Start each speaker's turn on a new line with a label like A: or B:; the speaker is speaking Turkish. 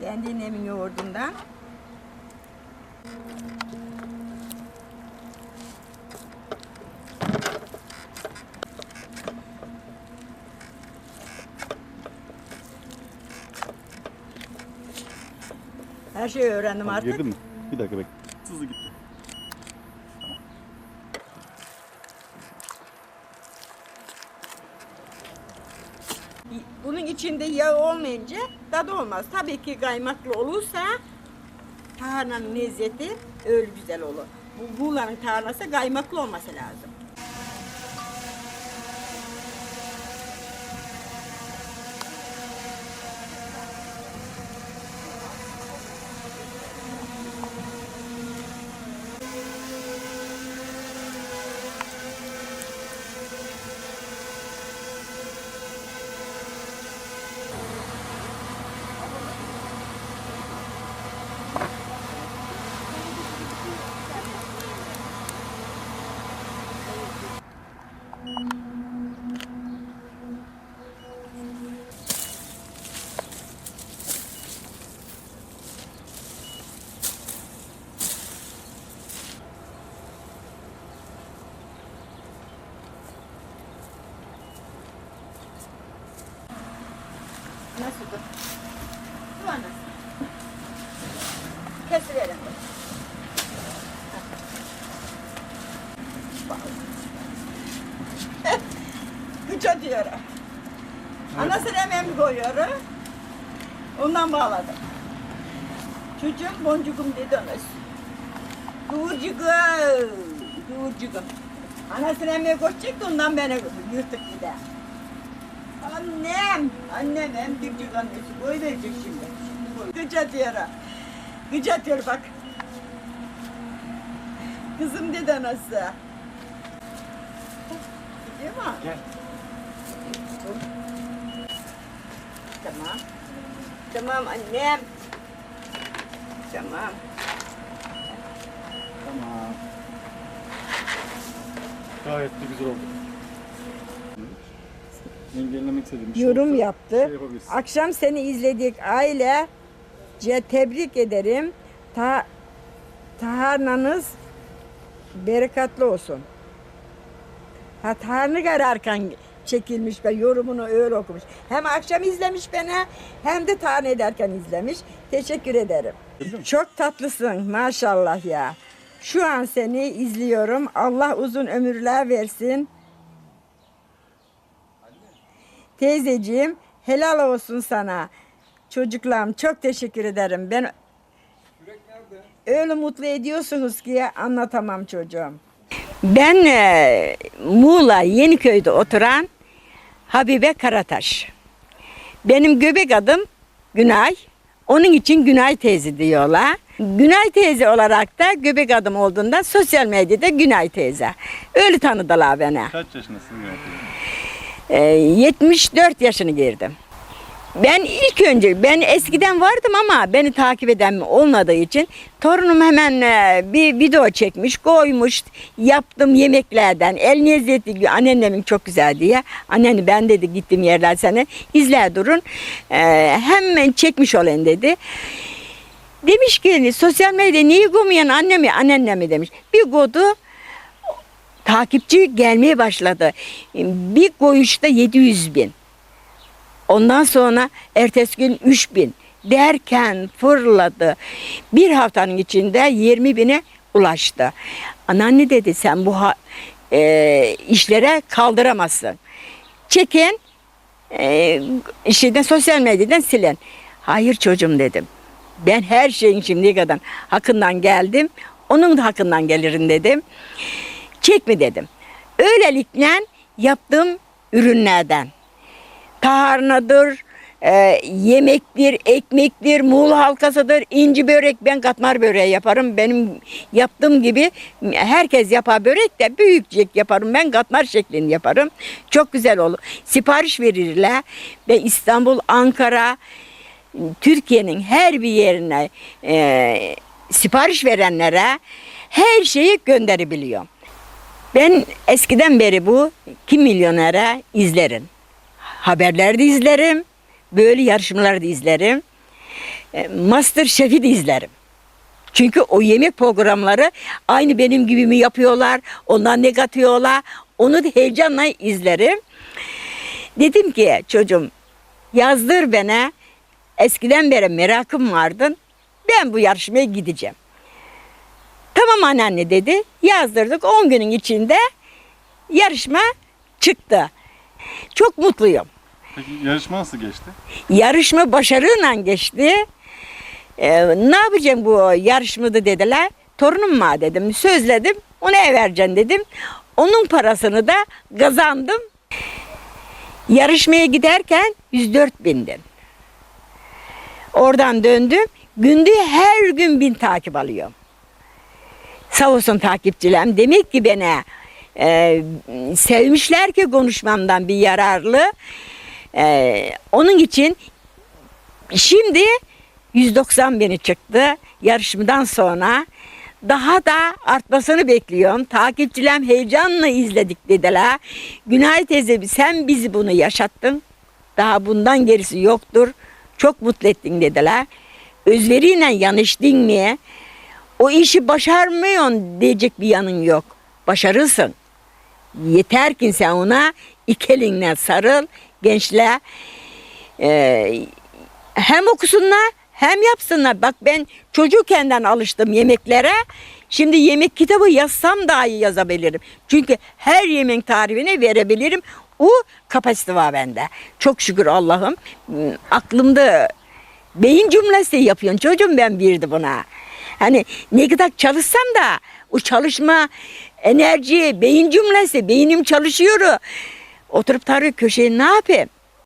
A: Kendi annemin yoğurdundan. Her şeyi öğrendim artık.
B: Girdin mi? Bir dakika bek. Hızlı gitti.
A: Bunun içinde yağ olmayınca tadı olmaz. Tabii ki kaymaklı olursa tarhananın lezzeti öyle güzel olur. Bu buğulanın tarhanası kaymaklı olması lazım. Nasıl bu? Bu anası. Kesiverin. Kıça diyor. Anasını hemen koyuyor. Ondan bağladım. Çocuğum boncukum dedi anası. Kıvırcıkım. Kıvırcıkım. Anasını hemen koşacaktı ondan beni yırtık bir de. Annem, annem Türkçe annesi boy verecek şimdi. Şimdi boy. Gıç atıyor. ha. Gıç atıyor bak. Kızım dedi anası. Gidiyor mu?
B: Gel.
A: Tamam. Tamam annem. Tamam.
B: Tamam. Gayet de güzel oldu. Engellemek istediğim bir şey
A: Yorum
B: olsa
A: yaptı.
B: Şey yapabilirsin.
A: Akşam seni izledik aile. Tebrik ederim. Ta taharnanız berekatli olsun. Ha taharnı kararken çekilmiş ve yorumunu öyle okumuş. Hem akşam izlemiş beni hem de tahan ederken izlemiş. Teşekkür ederim. Çok tatlısın maşallah ya. Şu an seni izliyorum. Allah uzun ömürler versin. Teyzeciğim helal olsun sana. Çocuklarım çok teşekkür ederim. Ben öyle mutlu ediyorsunuz ki anlatamam çocuğum. Ben e, Muğla Yeniköy'de oturan Habibe Karataş. Benim göbek adım Günay. Onun için Günay teyze diyorlar. Günay teyze olarak da göbek adım olduğundan sosyal medyada Günay teyze. Öyle tanıdılar beni.
B: Kaç yaşındasın Güvenlik?
A: Ee, 74 yaşını girdim. Ben ilk önce ben eskiden vardım ama beni takip eden olmadığı için torunum hemen e, bir video çekmiş koymuş yaptım yemeklerden el lezzetli anneannemin çok güzel diye anneni ben dedi gittim yerler seni izler durun Ee, hemen çekmiş olan dedi. Demiş ki sosyal medyada niye koymayan annemi anneannemi demiş. Bir kodu takipçi gelmeye başladı. Bir koyuşta 700 bin. Ondan sonra ertesi gün 3 bin derken fırladı. Bir haftanın içinde 20 bine ulaştı. Anneanne dedi sen bu e, işlere kaldıramazsın. Çekin, e, şeyden, sosyal medyadan silin. Hayır çocuğum dedim. Ben her şeyin şimdiye kadar hakkından geldim. Onun da hakkından gelirim dedim. Çekme dedim. Öylelikle yaptığım ürünlerden tarhanadır, e, yemektir, ekmektir, muğla halkasıdır, inci börek. Ben katmer böreği yaparım. Benim yaptığım gibi herkes yapar börek de büyükcek yaparım. Ben katmer şeklinde yaparım. Çok güzel olur. Sipariş verirler ve İstanbul, Ankara, Türkiye'nin her bir yerine e, sipariş verenlere her şeyi gönderebiliyorum. Ben eskiden beri bu Kim Milyonera izlerim. Haberlerde izlerim. Böyle yarışmalarda izlerim. e, Master Chef'i de izlerim. Çünkü o yemek programları aynı benim gibi mi yapıyorlar, ondan ne katıyorlar, onu da heyecanla izlerim. Dedim ki çocuğum yazdır bana, eskiden beri merakım vardı, ben bu yarışmaya gideceğim. Tamam anneanne dedi, yazdırdık 10 günün içinde yarışma çıktı. Çok mutluyum.
B: Peki yarışma nasıl geçti?
A: Yarışma başarıyla geçti. Ee, ne yapacağım bu yarışmada dediler. Torunum var dedim. Sözledim. Ona ev vereceğim dedim. Onun parasını da kazandım. Yarışmaya giderken 104 bindim. Oradan döndüm. Günde her gün bin takip alıyorum. Sağ olsun takipçilerim. Demek ki beni e, sevmişler ki konuşmamdan bir yararlı. E, onun için şimdi 190 bini çıktı yarışmadan sonra. Daha da artmasını bekliyorum. Takipçilerim heyecanla izledik dediler. Günay teyze sen bizi bunu yaşattın. Daha bundan gerisi yoktur. Çok mutlu ettin dediler. Özveriyle yanıştın mı? O işi başarmıyorsun diyecek bir yanın yok. Başarırsın. Yeter ki sen ona iki elinle sarıl gençler. Ee, hem okusunlar hem yapsınlar. Bak ben çocukkenden alıştım yemeklere. Şimdi yemek kitabı yazsam daha iyi yazabilirim. Çünkü her yemeğin tarifini verebilirim. O kapasite var bende. Çok şükür Allah'ım. Hmm, Aklımda beyin cümlesi yapıyorsun çocuğum ben birdi buna. Hani ne kadar çalışsam da o çalışma enerji, beyin cümlesi, beynim çalışıyor. Oturup tarih köşeye ne yapayım?